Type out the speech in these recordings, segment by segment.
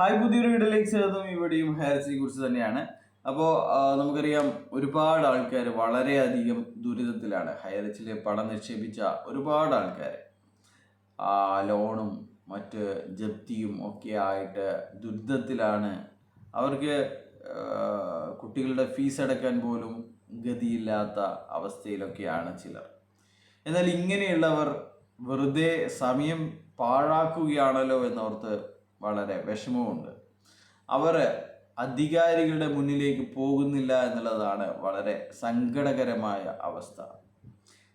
Hi പുതിയൊരു വീഡിയോയിലേക്ക് ചേർന്നും ഇവിടെയും ഹാരിസിനെ കുറിച്ച് തന്നെയാണ്. അപ്പോൾ നമുക്കറിയാം ഒരുപാട് ആൾക്കാർ വളരെയധികം ദുരിതത്തിലാണ്. ഹൈറിച്ചിൽ പണം നിക്ഷേപിച്ച ഒരുപാട് ആൾക്കാർ ലോണും മറ്റ് ജപ്തിയും ഒക്കെ ആയിട്ട് ദുരിതത്തിലാണ്. അവർക്ക് കുട്ടികളുടെ ഫീസ് അടക്കാൻ പോലും ഗതിയില്ലാത്ത അവസ്ഥയിലൊക്കെയാണ് ചിലർ. എന്നാൽ ഇങ്ങനെയുള്ളവർ വെറുതെ സമയം പാഴാക്കുകയാണല്ലോ എന്നോർത്ത് വളരെ വിഷമമുണ്ട്. അവർ അധികാരികളുടെ മുന്നിലേക്ക് പോകുന്നില്ല എന്നുള്ളതാണ് വളരെ സങ്കടകരമായ അവസ്ഥ.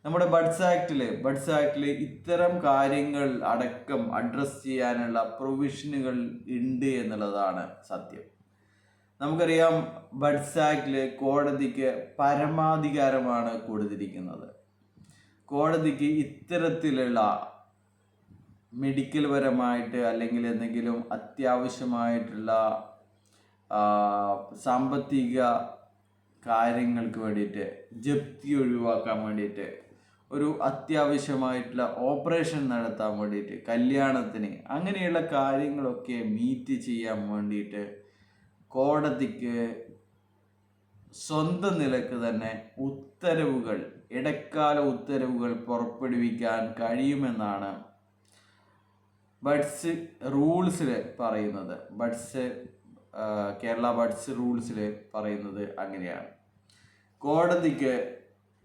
നമ്മുടെ ബഡ്സ് ആക്ടിൽ ബഡ്സ് ആക്ടിൽ ഇത്തരം കാര്യങ്ങൾ അടക്കം അഡ്രസ്സ് ചെയ്യാനുള്ള പ്രൊവിഷനുകൾ ഉണ്ട് എന്നുള്ളതാണ് സത്യം. നമുക്കറിയാം ബഡ്സ് ആക്ടിൽ കോടതിക്ക് പരമാധികാരമാണ് കൊടുത്തിരിക്കുന്നത്. കോടതിക്ക് ഇത്തരത്തിലുള്ള മെഡിക്കൽ പരമായിട്ട് അല്ലെങ്കിൽ എന്തെങ്കിലും അത്യാവശ്യമായിട്ടുള്ള സാമ്പത്തിക കാര്യങ്ങൾക്ക് വേണ്ടിയിട്ട് ജപ്തി ഒഴിവാക്കാൻ വേണ്ടിയിട്ട് ഒരു അത്യാവശ്യമായിട്ടുള്ള ഓപ്പറേഷൻ നടത്താൻ വേണ്ടിയിട്ട് കല്യാണത്തിന് അങ്ങനെയുള്ള കാര്യങ്ങളൊക്കെ മീറ്റ് ചെയ്യാൻ വേണ്ടിയിട്ട് കോടതിക്ക് സ്വന്തം നിലയ്ക്ക് തന്നെ ഉത്തരവുകൾ ഇടക്കാല ഉത്തരവുകൾ പുറപ്പെടുവിക്കാൻ കഴിയുമെന്നാണ് ബഡ്സ് റൂൾസിൽ പറയുന്നത്. ബഡ്സ് കേരള ബഡ്സ് റൂൾസിൽ പറയുന്നത് അങ്ങനെയാണ്. കോടതിക്ക്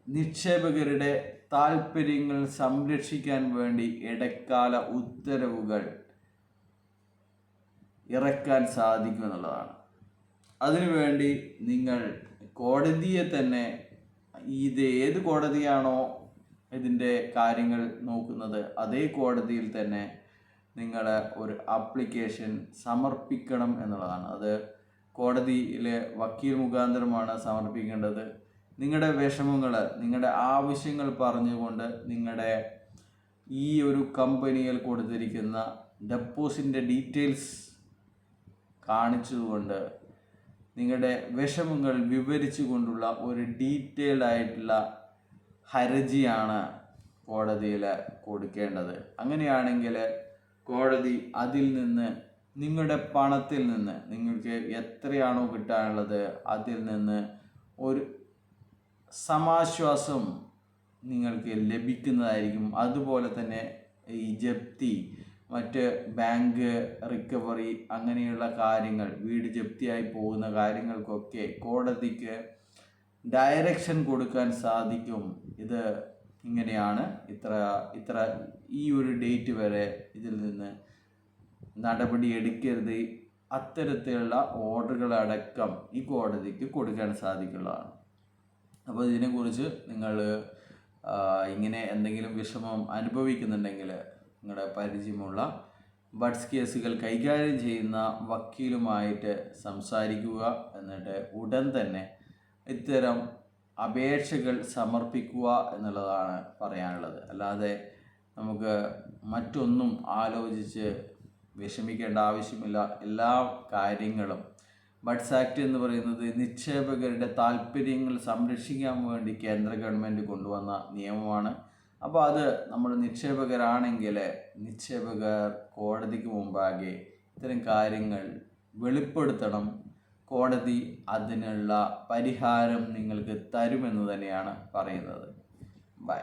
നിക്ഷേപകരുടെ താല്പര്യങ്ങൾ സംരക്ഷിക്കാൻ വേണ്ടി ഇടക്കാല ഉത്തരവുകൾ ഇറക്കാൻ സാധിക്കും എന്നുള്ളതാണ്. അതിനുവേണ്ടി നിങ്ങൾ കോടതിയെ തന്നെ ഇത് ഏത് കോടതിയാണോ ഇതിന്റെ കാര്യങ്ങൾ നോക്കുന്നത് അതേ കോടതിയിൽ തന്നെ നിങ്ങൾ ഒരു ആപ്ലിക്കേഷൻ സമർപ്പിക്കണം എന്നുള്ളതാണ്. അത് കോടതിയിലെ വക്കീൽ മുഖാന്തരമാണ് സമർപ്പിക്കേണ്ടത്. നിങ്ങളുടെ വിഷമങ്ങൾ നിങ്ങളുടെ ആവശ്യങ്ങൾ പറഞ്ഞുകൊണ്ട് നിങ്ങളുടെ ഈ ഒരു കമ്പനിയിൽ കൊടുത്തിരിക്കുന്ന ഡെപ്പോസിന്റെ ഡീറ്റെയിൽസ് കാണിച്ചുകൊണ്ട് നിങ്ങളുടെ വിഷമങ്ങൾ വിവരിച്ചു കൊണ്ടുള്ള ഒരു ഡീറ്റെയിൽഡ് ആയിട്ടുള്ള ഹർജിയാണ് കോടതിയിൽ കൊടുക്കേണ്ടത്. അങ്ങനെയാണെങ്കിൽ കോടതി അതിൽ നിന്ന് നിങ്ങളുടെ പണത്തിൽ നിന്ന് നിങ്ങൾക്ക് എത്രയാണോ കിട്ടാനുള്ളത് അതിൽ നിന്ന് ഒരു സമാശ്വാസം നിങ്ങൾക്ക് ലഭിക്കുന്നതായിരിക്കും. അതുപോലെ തന്നെ ഈ ജപ്തി മറ്റ് ബാങ്ക് റിക്കവറി അങ്ങനെയുള്ള കാര്യങ്ങൾ വീട് ജപ്തിയായി പോകുന്ന കാര്യങ്ങൾക്കൊക്കെ കോടതിക്ക് ഡയറക്ഷൻ കൊടുക്കാൻ സാധിക്കും. ഇത് ഇങ്ങനെയാണ് ഇത്ര ഇത്ര ഈ ഒരു ഡേറ്റ് വരെ ഇതിൽ നിന്ന് നടപടി എടുക്കരുത്. അത്തരത്തിലുള്ള ഓർഡറുകളടക്കം ഈ കോടതിക്ക് കൊടുക്കാൻ സാധിക്കുന്നതാണ് അപ്പോൾ ഇതിനെക്കുറിച്ച് നിങ്ങൾ ഇങ്ങനെ എന്തെങ്കിലും വിഷമം അനുഭവിക്കുന്നുണ്ടെങ്കിൽ നിങ്ങളുടെ പരിചയമുള്ള ബഡ്സ് കേസുകൾ കൈകാര്യം ചെയ്യുന്ന വക്കീലുമായിട്ട് സംസാരിക്കുക എന്നിട്ട് ഉടൻ തന്നെ ഇത്തരം അപേക്ഷകൾ സമർപ്പിക്കുക എന്നുള്ളതാണ് പറയാനുള്ളത്. അല്ലാതെ നമുക്ക് മറ്റൊന്നും ആലോചിച്ച് വിഷമിക്കേണ്ട ആവശ്യമില്ല. എല്ലാ കാര്യങ്ങളും. ബഡ്സ് ആക്ട് എന്ന് പറയുന്നത് നിക്ഷേപകരുടെ താല്പര്യങ്ങൾ സംരക്ഷിക്കാൻ വേണ്ടി കേന്ദ്ര ഗവൺമെന്റ് കൊണ്ടുവന്ന നിയമമാണ്. അപ്പോൾ അത് നമ്മൾ നിക്ഷേപകരാണെങ്കിൽ നിക്ഷേപകർ കോടതിക്ക് മുമ്പാകെ ഇത്തരം കാര്യങ്ങൾ വെളിപ്പെടുത്തണം. കോടതി അതിനുള്ള പരിഹാരം നിങ്ങൾക്ക് തരുമെന്ന് തന്നെയാണ് പറയുന്നത്. ബൈ